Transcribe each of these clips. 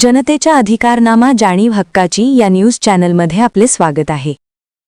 जनतेच्या अधिकारनामा जाणीव हक्काची या न्यूज चॅनलमध्ये आपले स्वागत आहे.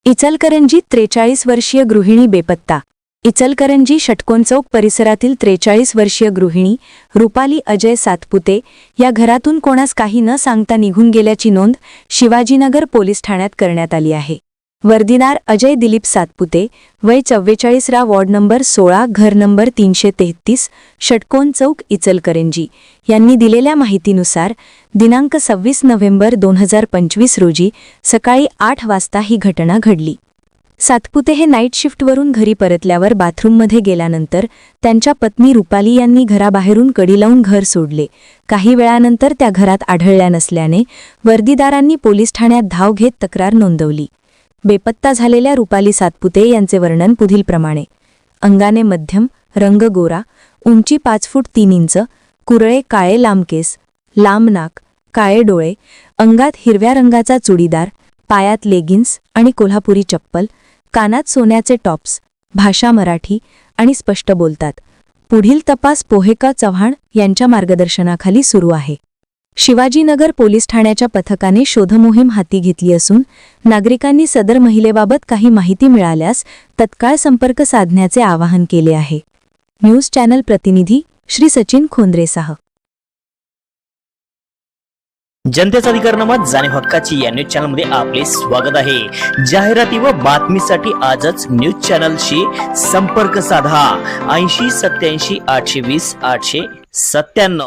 इचलकरंजी त्रेचाळीस वर्षीय गृहिणी बेपत्ता. इचलकरंजी षटकोणचौक परिसरातील त्रेचाळीस वर्षीय गृहिणी रुपाली अजय सातपुते या घरातून कोणास काही न सांगता निघून गेल्याची नोंद शिवाजीनगर पोलीस ठाण्यात करण्यात आली आहे. वर्दिनार अजय दिलीप सातपुते वय चव्वेचाळीस रा वॉर्ड नंबर सोळा घर नंबर तीनशे तेहतीस षटकोन चौक इचलकरंजी. यांनी दिलेल्या माहितीनुसार दिनांक सव्वीस नोव्हेंबर दोन हजार पंचवीस रोजी सकाळी आठ वाजता ही घटना घडली. सातपुते हे नाईट शिफ्टवरून घरी परतल्यावर बाथरूममध्ये गेल्यानंतर त्यांच्या पत्नी रुपाली यांनी घराबाहेरून कडी लावून घर सोडले. काही वेळानंतर त्या घरात आढळल्या नसल्याने वर्दीदारांनी पोलीस ठाण्यात धाव घेत तक्रार नोंदवली. बेपत्ता झालेल्या रुपाली सातपुते यांचे वर्णन पुढीलप्रमाणे. अंगाने मध्यम रंग गोरा उंची पाच फूट तीन इंच कुरळे काळे लांब केस लांब नाक काळे डोळे अंगात हिरव्या रंगाचा चुडीदार पायात लेगिन्स आणि कोल्हापुरी चप्पल कानात सोन्याचे टॉप्स भाषा मराठी आणि स्पष्ट बोलतात. पुढील तपास पोहेका चव्हाण यांच्या मार्गदर्शनाखाली सुरू आहे. शिवाजीनगर पोलीस ठाण्याच्या पथकाने शोधमोहीम हाती घेतली असून नागरिकांनी सदर महिलेबाबत काही माहिती मिळाल्यास तत्काळ संपर्क साधण्याचे आवाहन केले आहे. न्यूज चॅनल प्रतिनिधी श्री सचिन खोंद्रेसाह जनतेचा अधिकारनामा जाणीव हक्काची या न्यूज चॅनलमध्ये आपले स्वागत आहे. जाहिराती व बातमीसाठी आजच न्यूज चॅनलशी संपर्क साधा. ऐंशी सत्याऐंशी आठशे वीस आठशे सत्त्याण्णव.